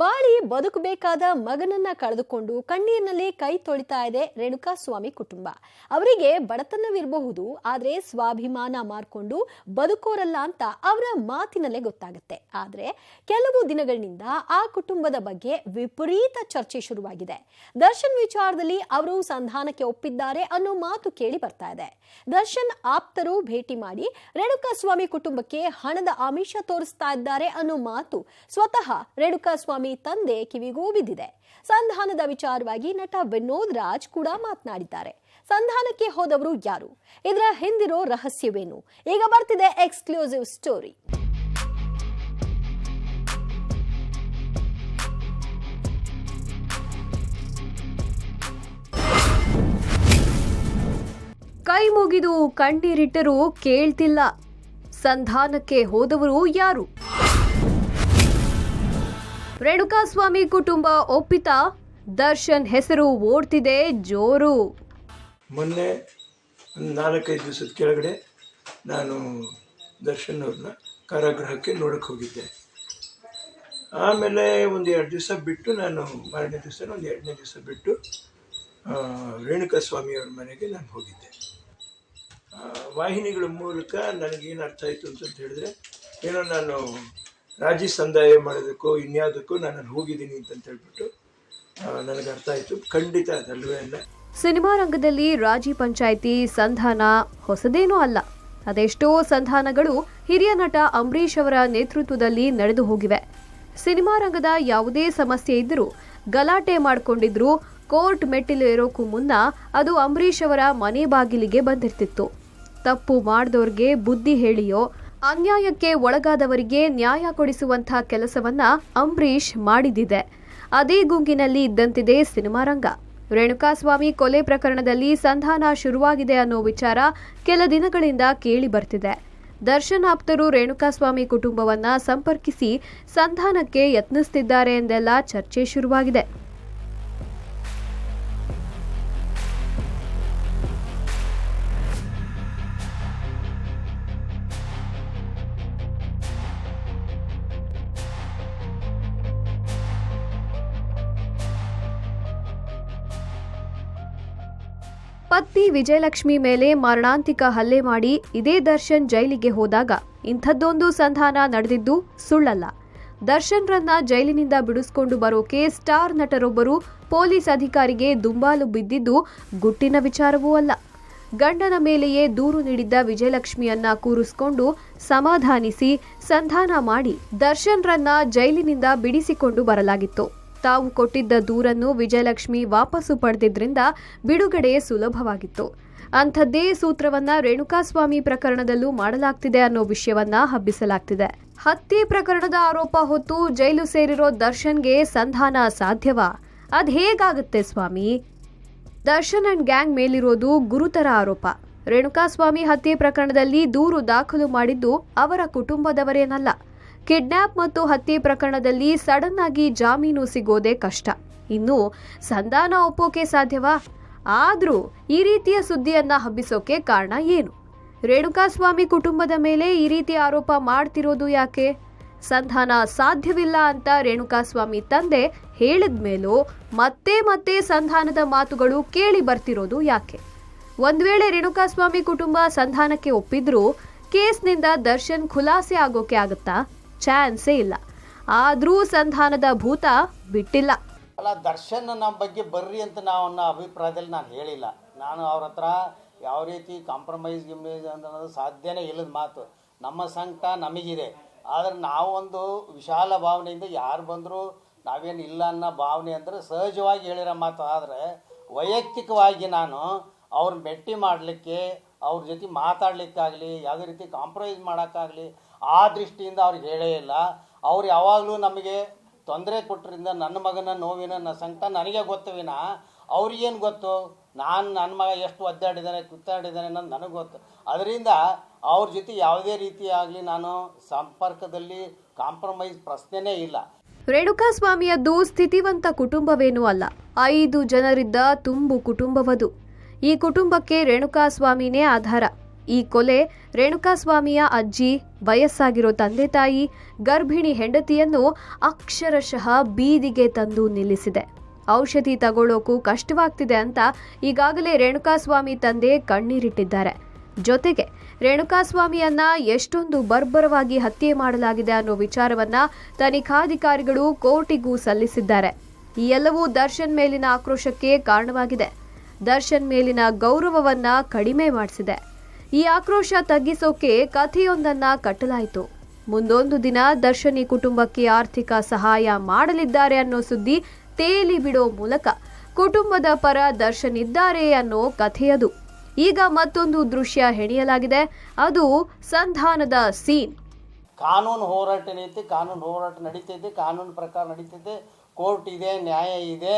ಬಾಳಿ ಬದುಕಬೇಕಾದ ಮಗನನ್ನ ಕಳೆದುಕೊಂಡು ಕಣ್ಣೀರಿನಲ್ಲಿ ಕೈ ತೊಳಿತಾ ಇದೆ ರೇಣುಕಾ ಸ್ವಾಮಿ ಕುಟುಂಬ. ಅವರಿಗೆ ಬಡತನವಿರಬಹುದು, ಆದ್ರೆ ಸ್ವಾಭಿಮಾನ ಮಾರ್ಕೊಂಡು ಬದುಕೋರಲ್ಲ ಅಂತ ಅವರ ಮಾತಿನಲ್ಲೇ ಗೊತ್ತಾಗುತ್ತೆ. ಆದ್ರೆ ಕೆಲವು ದಿನಗಳಿಂದ ಆ ಕುಟುಂಬದ ಬಗ್ಗೆ ವಿಪರೀತ ಚರ್ಚೆ ಶುರುವಾಗಿದೆ. ದರ್ಶನ್ ವಿಚಾರದಲ್ಲಿ ಅವರು ಸಂಧಾನಕ್ಕೆ ಒಪ್ಪಿದ್ದಾರೆ ಅನ್ನೋ ಮಾತು ಕೇಳಿ ಬರ್ತಾ ಇದೆ. ದರ್ಶನ್ ಆಪ್ತರು ಭೇಟಿ ಮಾಡಿ ರೇಣುಕಾ ಸ್ವಾಮಿ ಕುಟುಂಬಕ್ಕೆ ಹಣದ ಆಮಿಷ ತೋರಿಸ್ತಾ ಇದ್ದಾರೆ ಅನ್ನೋ ಮಾತು ಸ್ವತಃ ರೇಣುಕಾ ಸ್ವಾಮಿ ತಂದೆ ಕಿವಿಗೂ ಬಿದ್ದಿದೆ. ಸಂಧಾನದ ವಿಚಾರವಾಗಿ ನಟ ವಿನೋದ್ ರಾಜ್ ಕೂಡ ಮಾತನಾಡಿದ್ದಾರೆ. ಸಂಧಾನಕ್ಕೆ ಹೋದವರು ಯಾರು? ಇದರ ಹಿಂದಿರೋ ರಹಸ್ಯವೇನು? ಈಗ ಬರ್ತಿದೆ ಎಕ್ಸ್ಕ್ಲೂಸಿವ್ ಸ್ಟೋರಿ. ಕೈ ಮುಗಿದು ಕಣ್ಣೀರಿಟ್ಟರೂ ಕೇಳ್ತಿಲ್ಲ. ಸಂಧಾನಕ್ಕೆ ಹೋದವರು ಯಾರು? ರೇಣುಕಾಸ್ವಾಮಿ ಕುಟುಂಬ ಒಪ್ಪಿತ. ದರ್ಶನ್ ಹೆಸರು ಓಡ್ತಿದೆ, ಜೋರು. ಮೊನ್ನೆ ನಾಲ್ಕೈದು ದಿವಸದ ಕೆಳಗಡೆ ನಾನು ದರ್ಶನ್ ಅವ್ರನ್ನ ಕಾರಾಗೃಹಕ್ಕೆ ನೋಡಕ್ಕೆ ಹೋಗಿದ್ದೆ. ಆಮೇಲೆ ಒಂದು ಎರಡು ದಿವಸ ಬಿಟ್ಟು ನಾನು ಮಾರನೇ ದಿವಸ ಒಂದು ಎರಡನೇ ದಿವಸ ಬಿಟ್ಟು ರೇಣುಕಾ ಸ್ವಾಮಿಯವ್ರ ಮನೆಗೆ ನಾನು ಹೋಗಿದ್ದೆ. ವಾಹಿನಿಗಳ ಮೂಲಕ ನನಗೇನು ಅರ್ಥ ಆಯಿತು ಅಂತಂತ ಹೇಳಿದ್ರೆ, ಏನೋ ನಾನು ರಾಜಿ ಸಂದಾಯ ಮಾಡೋದಕ್ಕೂ, ಇನ್ಯಾವುದಕ್ಕೂ ನಾನು ಹೋಗಿದ್ದೀನಿ ಅಂತ ಹೇಳ್ಬಿಟ್ಟು ನನಗೆ ಅರ್ಥ ಆಯಿತು. ಖಂಡಿತ ಅದಲ್ವೇ ಅಲ್ಲ. ಸಿನಿಮಾ ರಂಗದಲ್ಲಿ ರಾಜಿ ಪಂಚಾಯಿತಿ ಸಂಧಾನ ಹೊಸದೇನೂ ಅಲ್ಲ. ಅದೆಷ್ಟೋ ಸಂಧಾನಗಳು ಹಿರಿಯ ನಟ ಅಂಬರೀಷ್ ಅವರ ನೇತೃತ್ವದಲ್ಲಿ ನಡೆದು ಹೋಗಿವೆ. ಸಿನಿಮಾ ರಂಗದ ಯಾವುದೇ ಸಮಸ್ಯೆ ಇದ್ದರೂ ಗಲಾಟೆ ಮಾಡಿಕೊಂಡಿದ್ರು, ಕೋರ್ಟ್ ಮೆಟ್ಟಿಲು ಏರೋಕ್ಕೂ ಮುನ್ನ ಅದು ಅಂಬರೀಷ್ ಅವರ ಮನೆ ಬಾಗಿಲಿಗೆ ಬಂದಿರ್ತಿತ್ತು. ತಪ್ಪು ಮಾಡಿದವ್ರಿಗೆ ಬುದ್ಧಿ ಹೇಳಿಯೋ ಅನ್ಯಾಯಕ್ಕೆ ಒಳಗಾದವರಿಗೆ ನ್ಯಾಯ ಕೊಡಿಸುವಂಥ ಕೆಲಸವನ್ನ ಅಂಬರೀಷ್ ಮಾಡಿದಿದೆ ಅದೇ ಗುಂಗಿನಲ್ಲಿ ಇದ್ದಂತಿದೆ ಸಿನಿಮಾ ರಂಗ. ರೇಣುಕಾಸ್ವಾಮಿ ಕೊಲೆ ಪ್ರಕರಣದಲ್ಲಿ ಸಂಧಾನ ಶುರುವಾಗಿದೆ ಅನ್ನೋ ವಿಚಾರ ಕೆಲ ದಿನಗಳಿಂದ ಕೇಳಿ ಬರ್ತಿದೆ. ದರ್ಶನ್ ಆಪ್ತರು ರೇಣುಕಾಸ್ವಾಮಿ ಕುಟುಂಬವನ್ನ ಸಂಪರ್ಕಿಸಿ ಸಂಧಾನಕ್ಕೆ ಯತ್ನಿಸುತ್ತಿದ್ದಾರೆ ಎಂದೆಲ್ಲ ಚರ್ಚೆ ಶುರುವಾಗಿದೆ. ಪತ್ನಿ ವಿಜಯಲಕ್ಷ್ಮಿ ಮೇಲೆ ಮರಣಾಂತಿಕ ಹಲ್ಲೆ ಮಾಡಿ ಇದೇ ದರ್ಶನ್ ಜೈಲಿಗೆ ಹೋದಾಗ ಇಂಥದ್ದೊಂದು ಸಂಧಾನ ನಡೆದಿದ್ದು ಸುಳ್ಳಲ್ಲ. ದರ್ಶನ್ರನ್ನ ಜೈಲಿನಿಂದ ಬಿಡಿಸ್ಕೊಂಡು ಬರೋಕೆ ಸ್ಟಾರ್ ನಟರೊಬ್ಬರು ಪೊಲೀಸ್ ಅಧಿಕಾರಿಗೆ ದುಂಬಾಲು ಬಿದ್ದಿದ್ದು ಗುಟ್ಟಿನ ವಿಚಾರವೂ ಅಲ್ಲ. ಗಂಡನ ಮೇಲೆಯೇ ದೂರು ನೀಡಿದ್ದ ವಿಜಯಲಕ್ಷ್ಮಿಯನ್ನ ಕೂರಿಸ್ಕೊಂಡು ಸಮಾಧಾನಿಸಿ ಸಂಧಾನ ಮಾಡಿ ದರ್ಶನ್ರನ್ನ ಜೈಲಿನಿಂದ ಬಿಡಿಸಿಕೊಂಡು ಬರಲಾಗಿತ್ತು. ತಾವು ಕೊಟ್ಟಿದ್ದ ದೂರನ್ನು ವಿಜಯಲಕ್ಷ್ಮಿ ವಾಪಸ್ಸು ಪಡೆದಿದ್ದರಿಂದ ಬಿಡುಗಡೆ ಸುಲಭವಾಗಿತ್ತು. ಅಂಥದ್ದೇ ಸೂತ್ರವನ್ನ ರೇಣುಕಾಸ್ವಾಮಿ ಪ್ರಕರಣದಲ್ಲೂ ಮಾಡಲಾಗ್ತಿದೆ ಅನ್ನೋ ವಿಷಯವನ್ನ ಹಬ್ಬಿಸಲಾಗ್ತಿದೆ. ಹತ್ಯೆ ಪ್ರಕರಣದ ಆರೋಪ ಹೊತ್ತು ಜೈಲು ಸೇರಿರೋ ದರ್ಶನ್ಗೆ ಸಂಧಾನ ಸಾಧ್ಯವಾ? ಅದ್ ಹೇಗಾಗುತ್ತೆ ಸ್ವಾಮಿ? ದರ್ಶನ್ ಅಂಡ್ ಗ್ಯಾಂಗ್ ಮೇಲಿರೋದು ಗುರುತರ ಆರೋಪ. ರೇಣುಕಾಸ್ವಾಮಿ ಹತ್ಯೆ ಪ್ರಕರಣದಲ್ಲಿ ದೂರು ದಾಖಲು ಮಾಡಿದ್ದು ಅವರ ಕುಟುಂಬದವರೇನಲ್ಲ. ಕಿಡ್ನ್ಯಾಪ್ ಮತ್ತು ಹತ್ಯೆ ಪ್ರಕರಣದಲ್ಲಿ ಸಡನ್ ಆಗಿ ಜಾಮೀನು ಸಿಗೋದೇ ಕಷ್ಟ. ಇನ್ನು ಸಂಧಾನ ಒಪ್ಪೋಕೆ ಸಾಧ್ಯವಾ? ಆದರೂ ಈ ರೀತಿಯ ಸುದ್ದಿಯನ್ನ ಹಬ್ಬಿಸೋಕೆ ಕಾರಣ ಏನು? ರೇಣುಕಾಸ್ವಾಮಿ ಕುಟುಂಬದ ಮೇಲೆ ಈ ರೀತಿ ಆರೋಪ ಮಾಡ್ತಿರೋದು ಯಾಕೆ? ಸಂಧಾನ ಸಾಧ್ಯವಿಲ್ಲ ಅಂತ ರೇಣುಕಾಸ್ವಾಮಿ ತಂದೆ ಹೇಳಿದ ಮೇಲೂ ಮತ್ತೆ ಮತ್ತೆ ಸಂಧಾನದ ಮಾತುಗಳು ಕೇಳಿ ಬರ್ತಿರೋದು ಯಾಕೆ? ಒಂದ್ ವೇಳೆ ರೇಣುಕಾಸ್ವಾಮಿ ಕುಟುಂಬ ಸಂಧಾನಕ್ಕೆ ಒಪ್ಪಿದ್ರೂ ಕೇಸ್ನಿಂದ ದರ್ಶನ್ ಖುಲಾಸೆ ಆಗೋಕೆ ಆಗುತ್ತಾ? ಚಾನ್ಸೇ ಇಲ್ಲ. ಆದರೂ ಸಂಧಾನದ ಭೂತ ಬಿಟ್ಟಿಲ್ಲ. ಅಲ್ಲ, ದರ್ಶನ್ ನಮ್ಮ ಬಗ್ಗೆ ಬರ್ರಿ ಅಂತ ನಾವು ಅನ್ನೋ ಅಭಿಪ್ರಾಯದಲ್ಲಿ ನಾನು ಹೇಳಿಲ್ಲ. ನಾನು ಅವ್ರ ಹತ್ರ ಯಾವ ರೀತಿ ಕಾಂಪ್ರಮೈಸ್ ಗಿಮ್ರೈಸ್ ಅನ್ನೋದು ಸಾಧ್ಯನೇ ಇಲ್ಲದ ಮಾತು. ನಮ್ಮ ಸಂಕಟ ನಮಗಿದೆ. ಆದರೆ ನಾವೊಂದು ವಿಶಾಲ ಭಾವನೆಯಿಂದ ಯಾರು ಬಂದರೂ ನಾವೇನು ಇಲ್ಲ ಅನ್ನೋ ಭಾವನೆ ಅಂದರೆ ಸಹಜವಾಗಿ ಹೇಳಿರೋ ಮಾತು. ಆದರೆ ವೈಯಕ್ತಿಕವಾಗಿ ನಾನು ಅವ್ರನ್ನ ಭೇಟಿ ಮಾಡಲಿಕ್ಕೆ, ಅವ್ರ ಜೊತೆ ಮಾತಾಡಲಿಕ್ಕಾಗಲಿ, ಯಾವುದೇ ರೀತಿ ಕಾಂಪ್ರಮೈಸ್ ಮಾಡೋಕ್ಕಾಗಲಿ ಆ ದೃಷ್ಟಿಯಿಂದ ಅವ್ರಿಗೆ ಹೇಳೇ ಇಲ್ಲ. ಅವ್ರು ಯಾವಾಗಲೂ ನಮಗೆ ತೊಂದರೆ ಕೊಟ್ಟರಿಂದ ನನ್ನ ಮಗನ ನೋವಿನ, ನನ್ನ ಸಂಕಟ ನನಗೆ ಗೊತ್ತು ವಿನ ಅವ್ರಿಗೇನು ಗೊತ್ತು? ನಾನು ನನ್ನ ಮಗ ಎಷ್ಟು ಒದ್ದಾಡಿದ್ದಾನೆ ಕುತ್ತಾಡಿದ್ದಾನೆ ಅನ್ನೋದು ನನಗೆ ಗೊತ್ತು. ಅದರಿಂದ ಅವ್ರ ಜೊತೆ ಯಾವುದೇ ರೀತಿಯಾಗಲಿ ನಾನು ಸಂಪರ್ಕದಲ್ಲಿ ಕಾಂಪ್ರಮೈಸ್ ಪ್ರಶ್ನೆನೇ ಇಲ್ಲ. ರೇಣುಕಾ ಸ್ವಾಮಿಯದ್ದು ಸ್ಥಿತಿವಂತ ಕುಟುಂಬವೇನೂ ಅಲ್ಲ. ಐದು ಜನರಿದ್ದ ತುಂಬು ಕುಟುಂಬವದು. ಈ ಕುಟುಂಬಕ್ಕೆ ರೇಣುಕಾ ಸ್ವಾಮಿನೇ ಆಧಾರ. ಈ ಕೊಲೆ ರೇಣುಕಾಸ್ವಾಮಿಯ ಅಜ್ಜಿ, ವಯಸ್ಸಾಗಿರೋ ತಂದೆ ತಾಯಿ, ಗರ್ಭಿಣಿ ಹೆಂಡತಿಯನ್ನು ಅಕ್ಷರಶಃ ಬೀದಿಗೆ ತಂದು ನಿಲ್ಲಿಸಿದೆ. ಔಷಧಿ ತಗೊಳ್ಳೋಕು ಕಷ್ಟವಾಗ್ತಿದೆ ಅಂತ ಈಗಾಗಲೇ ರೇಣುಕಾಸ್ವಾಮಿ ತಂದೆ ಕಣ್ಣೀರಿಟ್ಟಿದ್ದಾರೆ. ಜೊತೆಗೆ ರೇಣುಕಾಸ್ವಾಮಿಯನ್ನ ಎಷ್ಟೊಂದು ಬರ್ಬರವಾಗಿ ಹತ್ಯೆ ಮಾಡಲಾಗಿದೆ ಅನ್ನೋ ವಿಚಾರವನ್ನ ತನಿಖಾಧಿಕಾರಿಗಳು ಕೋರ್ಟಿಗೂ ಸಲ್ಲಿಸಿದ್ದಾರೆ. ಈ ಎಲ್ಲವೂ ದರ್ಶನ್ ಮೇಲಿನ ಆಕ್ರೋಶಕ್ಕೆ ಕಾರಣವಾಗಿದೆ. ದರ್ಶನ್ ಮೇಲಿನ ಗೌರವವನ್ನ ಕಡಿಮೆ ಮಾಡಿಸಿದೆ. ಈ ಆಕ್ರೋಶ ತಗ್ಗಿಸೋಕೆ ಕಥೆಯೊಂದನ್ನ ಕಟ್ಟಲಾಯಿತು. ಮುಂದೊಂದು ದಿನ ದರ್ಶನಿ ಕುಟುಂಬಕ್ಕೆ ಆರ್ಥಿಕ ಸಹಾಯ ಮಾಡಲಿದ್ದಾರೆ ಅನ್ನೋ ಸುದ್ದಿ ತೇಲಿ ಬಿಡೋ ಮೂಲಕ ಕುಟುಂಬದ ಪರ ದರ್ಶನ್ ಇದ್ದಾರೆ ಅನ್ನೋ ಕಥೆಯದು ಈಗ ಮತ್ತೊಂದು ದೃಶ್ಯ ಹೆಣೆಯಲಾಗಿದೆ. ಅದು ಸಂಧಾನದ ಸೀನ್. ಕಾನೂನು ಹೋರಾಟ ನಡೆಯುತ್ತೆ ಕಾನೂನು ಹೋರಾಟ ನಡೀತೈತೆ, ಕಾನೂನು ಪ್ರಕಾರ ನಡೀತೈತೆ. ಕೋರ್ಟ್ ಇದೆ, ನ್ಯಾಯ ಇದೆ,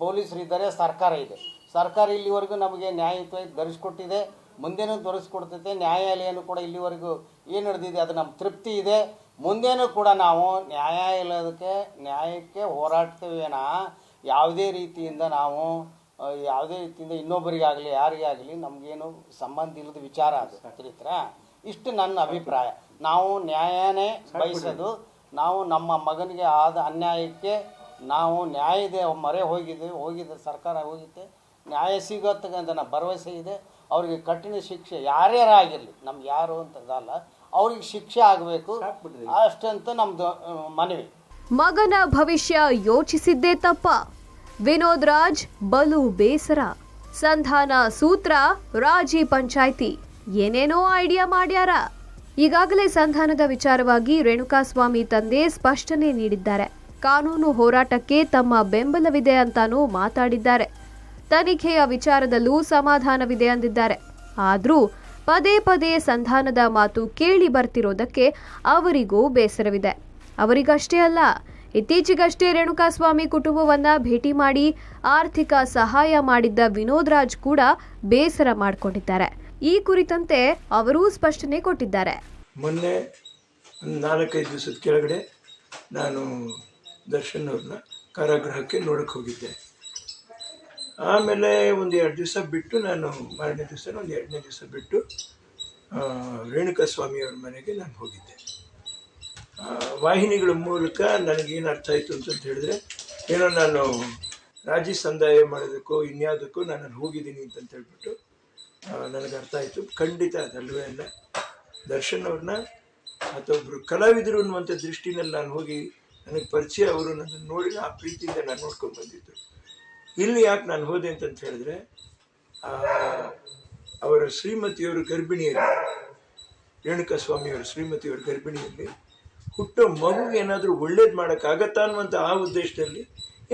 ಪೊಲೀಸರು ಇದ್ದಾರೆ, ಸರ್ಕಾರ ಇದೆ. ಸರ್ಕಾರ ಇಲ್ಲಿವರೆಗೂ ನಮಗೆ ನ್ಯಾಯಯುತವಾಗಿ ದೊರಕಿಸ್ಕೊಟ್ಟಿದೆ ಮುಂದೇನೂ ದೊರಕಿಸ್ಕೊಡ್ತೈತೆ ನ್ಯಾಯಾಲಯನೂ ಕೂಡ ಇಲ್ಲಿವರೆಗೂ ಏನು ನಡೆದಿದೆ, ಅದು ನಮ್ಮ ತೃಪ್ತಿ ಇದೆ. ಮುಂದೇನೂ ಕೂಡ ನಾವು ನ್ಯಾಯಾಲಯದಕ್ಕೆ ನ್ಯಾಯಕ್ಕೆ ಹೋರಾಡ್ತೇವೇನ? ಯಾವುದೇ ರೀತಿಯಿಂದ ನಾವು ಯಾವುದೇ ರೀತಿಯಿಂದ ಇನ್ನೊಬ್ಬರಿಗಾಗಲಿ ಯಾರಿಗೇ ಆಗಲಿ ನಮಗೇನು ಸಂಬಂಧ ಇಲ್ಲದ ವಿಚಾರ ಅದು ಚರಿತ್ರ ಇಷ್ಟು ನನ್ನ ಅಭಿಪ್ರಾಯ. ನಾವು ನ್ಯಾಯನೇ ಬಯಸೋದು. ನಾವು ನಮ್ಮ ಮಗನಿಗೆ ಆದ ಅನ್ಯಾಯಕ್ಕೆ ನಾವು ನ್ಯಾಯದ ಮೊರೆ ಹೋಗಿದ್ದೀವಿ ಹೋಗಿದೆ ಸರ್ಕಾರ ಹೋಗಿದ್ದೆ ನ್ಯಾಯ ಸಿಗೋತ್ತಕ್ಕಂಥ ನನ್ನ ಭರವಸೆ ಇದೆ. ಅವ್ರಿಗೆ ಕಠಿಣ ಶಿಕ್ಷೆ ಯಾರ್ಯಾರ ಆಗಿರಲಿ ನಮ್ಗೆ ಯಾರು ಅಂತದಲ್ಲ ಅವ್ರಿಗೆ ಶಿಕ್ಷೆ ಆಗಬೇಕು ಅಷ್ಟಂತ ನಮ್ದು ಮನವಿ. ಮಗನ ಭವಿಷ್ಯ ಯೋಚಿಸಿದ್ದೇ ತಪ್ಪ. ವಿನೋದ್ ರಾಜ್ ಬಲು ಬೇಸರ. ಸಂಧಾನ ಸೂತ್ರ ರಾಜಿ ಪಂಚಾಯ್ತಿ. ಏನೇನೋ ಐಡಿಯಾ ಮಾಡ್ಯಾರ. ಈಗಾಗಲೇ ಸಂಧಾನದ ವಿಚಾರವಾಗಿ ರೇಣುಕಾಸ್ವಾಮಿ ತಂದೆ ಸ್ಪಷ್ಟನೆ ನೀಡಿದ್ದಾರೆ. ಕಾನೂನು ಹೋರಾಟಕ್ಕೆ ತಮ್ಮ ಬೆಂಬಲವಿದೆ ಅಂತಾನೂ ಮಾತಾಡಿದ್ದಾರೆ. ತನಿಖೆಯ ವಿಚಾರದಲ್ಲೂ ಸಮಾಧಾನವಿದೆ ಅಂದಿದ್ದಾರೆ. ಆದರೂ ಪದೇ ಪದೇ ಸಂಧಾನದ ಮಾತು ಕೇಳಿ ಬರ್ತಿರೋದಕ್ಕೆ ಅವರಿಗೂ ಬೇಸರವಿದೆ. ಅವರಿಗಷ್ಟೇ ಅಲ್ಲ, ಇತ್ತೀಚೆಗಷ್ಟೇ ರೇಣುಕಾಸ್ವಾಮಿ ಕುಟುಂಬವನ್ನ ಭೇಟಿ ಮಾಡಿ ಆರ್ಥಿಕ ಸಹಾಯ ಮಾಡಿದ್ದ ವಿನೋದ್ ರಾಜ್ ಕೂಡ ಬೇಸರ ಮಾಡಿಕೊಂಡಿದ್ದಾರೆ. ಈ ಕುರಿತಂತೆ ಅವರೂ ಸ್ಪಷ್ಟನೆ ಕೊಟ್ಟಿದ್ದಾರೆ. ಮೊನ್ನೆ ನಾಲ್ಕೈದು ದಿವಸದ ಕೆಳಗಡೆ ನಾನು ದರ್ಶನ್ ಅವ್ರನ್ನ ಕಾರಾಗೃಹಕ್ಕೆ ನೋಡಕ್ಕೆ ಹೋಗಿದ್ದೆ. ಆಮೇಲೆ ಒಂದು ಎರಡು ದಿವಸ ಬಿಟ್ಟು ನಾನು ಮಾರನೇ ದಿವಸ ಒಂದು ಎರಡನೇ ದಿವಸ ಬಿಟ್ಟು ರೇಣುಕಾ ಸ್ವಾಮಿಯವ್ರ ಮನೆಗೆ ನಾನು ಹೋಗಿದ್ದೆ. ವಾಹಿನಿಗಳ ಮೂಲಕ ನನಗೇನು ಅರ್ಥ ಆಯಿತು ಅಂತ ಹೇಳಿದ್ರೆ, ಏನೋ ನಾನು ರಾಜಿ ಸಂದಾಯ ಮಾಡೋದಕ್ಕೋ ಇನ್ಯಾವುದಕ್ಕೋ ನಾನು ಹೋಗಿದ್ದೀನಿ ಅಂತ ಹೇಳ್ಬಿಟ್ಟು ನನಗೆ ಅರ್ಥ ಆಯಿತು. ಖಂಡಿತ ಅದಲ್ವೇ ಅಲ್ಲ. ದರ್ಶನ್ ಅವ್ರನ್ನ ಒಬ್ಬರು ಕಲಾವಿದರು ಅನ್ನುವಂಥ ದೃಷ್ಟಿನಲ್ಲಿ ನಾನು ಹೋಗಿ ನನಗೆ ಪರಿಚಯ ಅವರು ನನ್ನನ್ನು ನೋಡಿ ಆ ಪ್ರೀತಿಯಿಂದ ನಾನು ನೋಡ್ಕೊಂಡು ಬಂದಿದ್ದು. ಇಲ್ಲಿ ಯಾಕೆ ನಾನು ಹೋದೆ ಅಂತ ಹೇಳಿದ್ರೆ ಅವರ ಶ್ರೀಮತಿಯವರು ಗರ್ಭಿಣಿಯಲ್ಲಿ ರೇಣುಕಾ ಸ್ವಾಮಿಯವರ ಶ್ರೀಮತಿಯವರ ಗರ್ಭಿಣಿಯಲ್ಲಿ. ಹುಟ್ಟೋ ಮಗುಗೆ ಏನಾದರೂ ಒಳ್ಳೇದು ಮಾಡೋಕ್ಕಾಗತ್ತಾ ಅನ್ನುವಂಥ ಆ ಉದ್ದೇಶದಲ್ಲಿ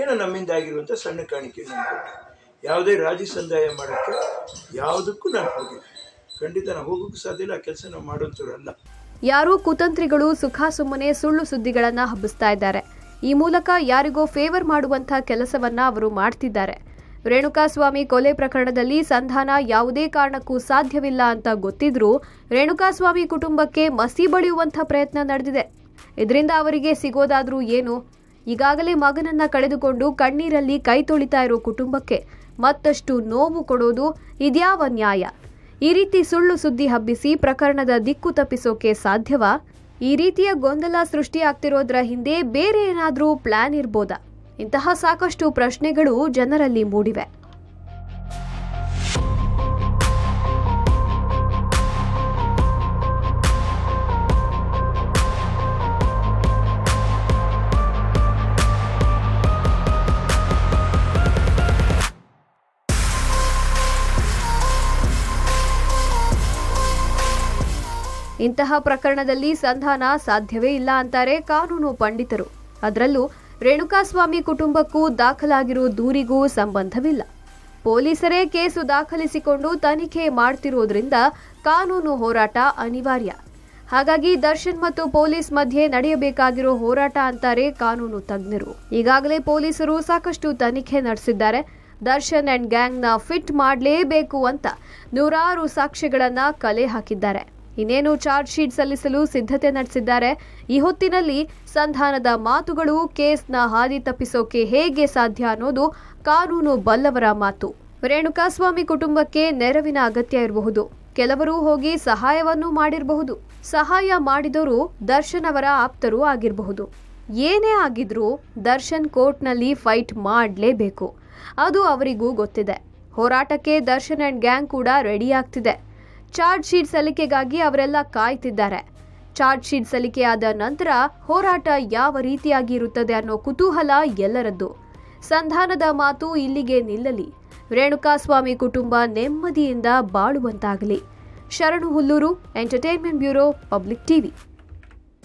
ಏನೋ ನಮ್ಮಿಂದ ಆಗಿರುವಂಥ ಸಣ್ಣ ಕಾಣಿಕೆ ನಾನು ಯಾವುದೇ ರಾಜಿ ಸಂದಾಯ ಮಾಡೋಕ್ಕೆ ಯಾವುದಕ್ಕೂ ನಾನು ಹೋಗಿಲ್ಲ. ಖಂಡಿತ ನಾವು ಹೋಗೋಕ್ಕೂ ಸಾಧ್ಯ ಇಲ್ಲ, ಆ ಕೆಲಸ ನಾವು ಮಾಡೋಂಥವ್ರಲ್ಲ ಯಾರೋ ಕುತಂತ್ರಿಗಳು ಸುಖ ಸುಮ್ಮನೆ ಸುಳ್ಳು ಸುದ್ದಿಗಳನ್ನು ಹಬ್ಬಿಸ್ತಾ ಇದ್ದಾರೆ. ಈ ಮೂಲಕ ಯಾರಿಗೋ ಫೇವರ್ ಮಾಡುವಂಥ ಕೆಲಸವನ್ನ ಅವರು ಮಾಡ್ತಿದ್ದಾರೆ. ರೇಣುಕಾಸ್ವಾಮಿ ಕೊಲೆ ಪ್ರಕರಣದಲ್ಲಿ ಸಂಧಾನ ಯಾವುದೇ ಕಾರಣಕ್ಕೂ ಸಾಧ್ಯವಿಲ್ಲ ಅಂತ ಗೊತ್ತಿದ್ರೂ ರೇಣುಕಾಸ್ವಾಮಿ ಕುಟುಂಬಕ್ಕೆ ಮಸಿ ಬಳಿಯುವಂಥ ಪ್ರಯತ್ನ ನಡೆದಿದೆ. ಇದರಿಂದ ಅವರಿಗೆ ಸಿಗೋದಾದ್ರೂ ಏನು? ಈಗಾಗಲೇ ಮಗನನ್ನ ಕಳೆದುಕೊಂಡು ಕಣ್ಣೀರಲ್ಲಿ ಕೈ ತೊಳಿತಾ ಇರೋ ಕುಟುಂಬಕ್ಕೆ ಮತ್ತಷ್ಟು ನೋವು ಕೊಡೋದು ಇದ್ಯಾವ ನ್ಯಾಯ? ಈ ರೀತಿ ಸುಳ್ಳು ಸುದ್ದಿ ಹಬ್ಬಿಸಿ ಪ್ರಕರಣದ ದಿಕ್ಕು ತಪ್ಪಿಸೋಕೆ ಸಾಧ್ಯವಾ? ಈ ರೀತಿಯ ಗೊಂದಲ ಸೃಷ್ಟಿಯಾಗ್ತಿರೋದ್ರ ಹಿಂದೆ ಬೇರೆ ಏನಾದರೂ ಪ್ಲಾನ್ ಇರ್ಬೋದಾ? ಇಂತಹ ಸಾಕಷ್ಟು ಪ್ರಶ್ನೆಗಳು ಜನರಲ್ಲಿ ಮೂಡಿವೆ. ಇಂತಹ ಪ್ರಕರಣದಲ್ಲಿ ಸಂಧಾನ ಸಾಧ್ಯವೇ ಇಲ್ಲ ಅಂತಾರೆ ಕಾನೂನು ಪಂಡಿತರು. ಅದರಲ್ಲೂ ರೇಣುಕಾಸ್ವಾಮಿ ಕುಟುಂಬಕ್ಕೂ ದಾಖಲಾಗಿರೋ ದೂರಿಗೂ ಸಂಬಂಧವಿಲ್ಲ. ಪೊಲೀಸರೇ ಕೇಸು ದಾಖಲಿಸಿಕೊಂಡು ತನಿಖೆ ಮಾಡ್ತಿರೋದ್ರಿಂದ ಕಾನೂನು ಹೋರಾಟ ಅನಿವಾರ್ಯ. ಹಾಗಾಗಿ ದರ್ಶನ್ ಮತ್ತು ಪೊಲೀಸ್ ಮಧ್ಯೆ ನಡೆಯಬೇಕಾಗಿರೋ ಹೋರಾಟ ಅಂತಾರೆ ಕಾನೂನು ತಜ್ಞರು. ಈಗಾಗಲೇ ಪೊಲೀಸರು ಸಾಕಷ್ಟು ತನಿಖೆ ನಡೆಸಿದ್ದಾರೆ. ದರ್ಶನ್ ಅಂಡ್ ಗ್ಯಾಂಗ್ನ ಫಿಟ್ ಮಾಡಲೇಬೇಕು ಅಂತ ನೂರಾರು ಸಾಕ್ಷ್ಯಗಳನ್ನ ಕಲೆ ಹಾಕಿದ್ದಾರೆ. ಇನ್ನೇನು ಚಾರ್ಜ್ ಶೀಟ್ ಸಲ್ಲಿಸಲು ಸಿದ್ಧತೆ ನಡೆಸಿದ್ದಾರೆ. ಈ ಹೊತ್ತಿನಲ್ಲಿ ಸಂಧಾನದ ಮಾತುಗಳು ಕೇಸ್ನ ಹಾದಿ ತಪ್ಪಿಸೋಕೆ ಹೇಗೆ ಸಾಧ್ಯ ಅನ್ನೋದು ಕಾನೂನು ಬಲ್ಲವರ ಮಾತು. ರೇಣುಕಾಸ್ವಾಮಿ ಕುಟುಂಬಕ್ಕೆ ನೆರವಿನ ಅಗತ್ಯ ಇರಬಹುದು. ಕೆಲವರು ಹೋಗಿ ಸಹಾಯವನ್ನು ಮಾಡಿರಬಹುದು. ಸಹಾಯ ಮಾಡಿದವರು ದರ್ಶನ್ ಅವರ ಆಪ್ತರು ಆಗಿರಬಹುದು. ಏನೇ ಆಗಿದ್ರೂ ದರ್ಶನ್ ಕೋರ್ಟ್ನಲ್ಲಿ ಫೈಟ್ ಮಾಡಲೇಬೇಕು. ಅದು ಅವರಿಗೂ ಗೊತ್ತಿದೆ. ಹೋರಾಟಕ್ಕೆ ದರ್ಶನ್ ಅಂಡ್ ಗ್ಯಾಂಗ್ ಕೂಡ ರೆಡಿ ಆಗ್ತಿದೆ. ಚಾರ್ಜ್ ಶೀಟ್ ಸಲ್ಲಿಕೆಗಾಗಿ ಅವರೆಲ್ಲ ಕಾಯ್ತಿದ್ದಾರೆ. ಚಾರ್ಜ್ ಶೀಟ್ ಸಲ್ಲಿಕೆಯಾದ ನಂತರ ಹೋರಾಟ ಯಾವ ರೀತಿಯಾಗಿ ಇರುತ್ತದೆ ಅನ್ನೋ ಕುತೂಹಲ ಎಲ್ಲರದ್ದು. ಸಂಧಾನದ ಮಾತು ಇಲ್ಲಿಗೆ ನಿಲ್ಲಲಿ. ರೇಣುಕಾಸ್ವಾಮಿ ಕುಟುಂಬ ನೆಮ್ಮದಿಯಿಂದ ಬಾಳುವಂತಾಗಲಿ. Sharanu Hulluru entertainment bureau public TV